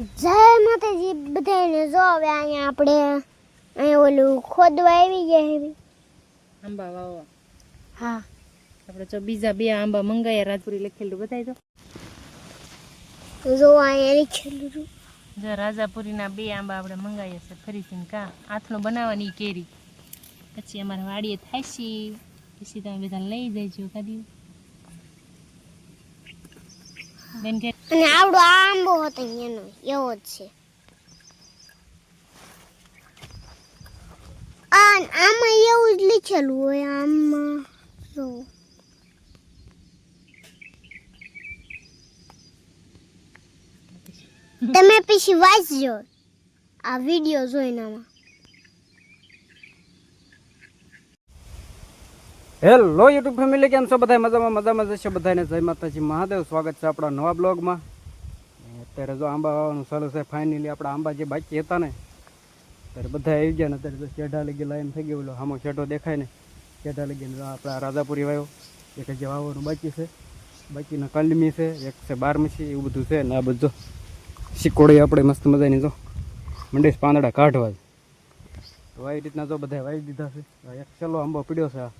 માતાજી બધાને જો હવે અહીંયા આપણે અહીંયા ઓલું ખોદવા આવી ગયા એવી. આંબા વાવવા. હા. આપણે જો બીજા બે આંબા મંગાયા રાજપુરી લખેલું બતાવી દો જો અહીંયા લખેલું જો રાજાપુરીના બે આંબા આપણે મંગાવ્યા છે ફરીથી કા. આથણું બનાવવાની કેરી. પછી અમારે વાડીએ થાય છે. પછી તમે બધા લઈ જજો કાઢી બેન કે અને આવડો આંબો હતો એનો, એવો જ છે. આમાં એવું જ લખેલું હોય, આમાં જો તમે પછી વાંચજો આ વીડિયો જોઈને આમાં. હેલો યુટ્યુબ ફેમિલી કેમ છો? બધા મજામાં મજામાં જશે બધાને જય માતાજી, મહાદેવ. સ્વાગત છે આપણા નવા બ્લોગમાં. અત્યારે જો આંબા વાવવાનું ચાલુ છે ફાઇનલી આપણા આંબા જે બાકી હતા ને, ત્યારે બધા આવી ગયા ને, અત્યારે તો શેઢા લગી લાઈન થઈ ગયું હામો શેઢો દેખાય ને, શેઢા લગીને આપણા રાજાપુરી વાયો. એક જે વાવવાનું બાકી છે. બાકીના કલમી છે, એક છે બારમસી એવું બધું છે. ને આ બધું શીકોડી આપણે મસ્ત મજાની જો મંડીશ પાંદડા કાઢવા તો આવી રીતના જો બધા વાવી દીધા છે. એક છેલ્લો આંબો પીડ્યો છે આ.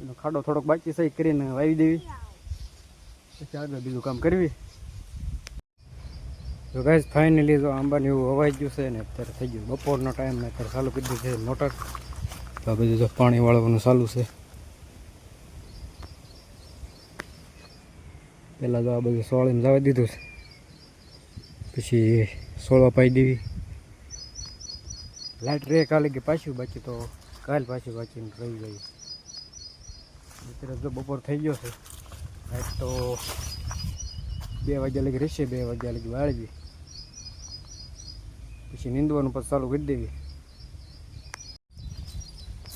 એનો ખાડો થોડોક બાકી સહી કરીને વાવી દેવી. પછી આગળ બીજું કામ કરવી. તો ગાઈઝ ફાઇનલી જો આંબાની એવું હવાઈ ગયું છે ને, અત્યારે થઈ ગયું બપોરનો ટાઈમ ને અત્યારે ચાલુ કરી દીધી છે મોટર. તો બધું જો પાણી વાળવાનું ચાલુ છે. પહેલાં તો આ બધું સોળીને જવા દીધું છે. પછી સોળવા પાઈ દેવી. લાઇટ રે કાલે કે પાછું, બાકી તો કાલ પાછું વાંચીને રહી જાય. અત્યારે જો બપોર થઈ ગયો છે. તો બે વાગ્યા લગી રહેશે બે વાગ્યા લગી વાળવી પછી નીંદવાનું પછી ચાલુ કરી દેવી.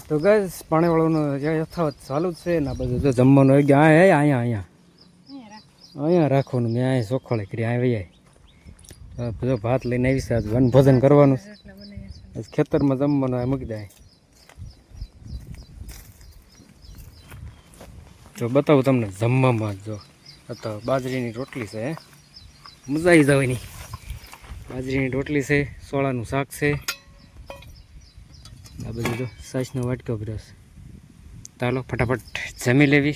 તો ગસ પાણી વાળવાનું યથાવત ચાલુ જ છે ને આ બધું જો જમવાનું હોય ગયા અહીંયા અહીંયા અહીંયા અહીંયા રાખવાનું મેં અહીંયા ચોખોળે કરી અહીંયા વૈયા બધો ભાત લઈને આવી છે. આજ વન ભોજન કરવાનું ખેતરમાં જમવાનું મૂકી દે. જો બતાવું તમને જમવામાં જો તો બાજરીની રોટલી છે હે. મજા આવી જવાની બાજરીની રોટલી છે સોળાનું શાક છે. આ બધું જો સાસનો વાટકો ભર્યો છે. ચાલો ફટાફટ જમી લેવી.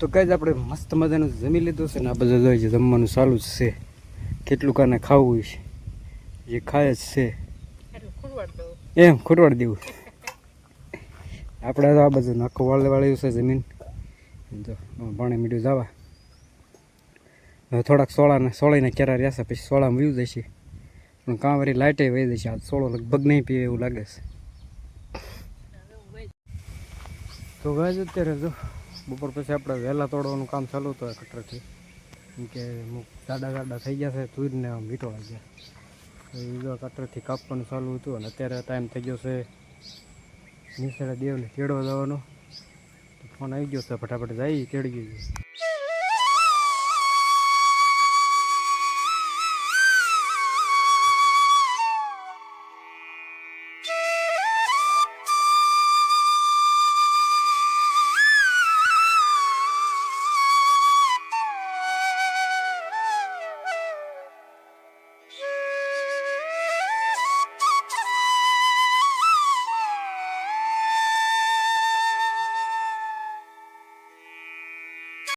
તો કઈ જ આપણે મસ્ત મજાનું જમી લીધું છે ને આ બધું જોઈએ જમવાનું ચાલુ જ છે. કેટલું કાને ખાવું છે. જે ખાય જ છે. એમ ખોટવાડ દેવું. આપણે તો આ બધું નાખું વાળે વાળ્યું છે જમીન. જો પાણી મીડ્યું જવા થોડાક સોળાને સોળીને રહ્યા રહેશે પછી સોળામાં વયું જશે. પણ કાં વળી લાઇટે વહી જશે. આ સોળો લગભગ નહીં પીવે એવું લાગે છે. તો ગાય અત્યારે જો, બપોર પછી આપણે વહેલા તોડવાનું કામ ચાલુ હતું કટરથી. કેમ કે અમુક જાડા જાડા થઈ ગયા છે તુરને આમ મીઠો ગયા એ કટરથી કાપવાનું ચાલુ હતું અને અત્યારે ટાઈમ થઈ ગયો છે નિશાળે દેવને તેડવા જવાનો. તો ફોન આવી ગયો છે ફટાફટ જઈ તેડી ગયો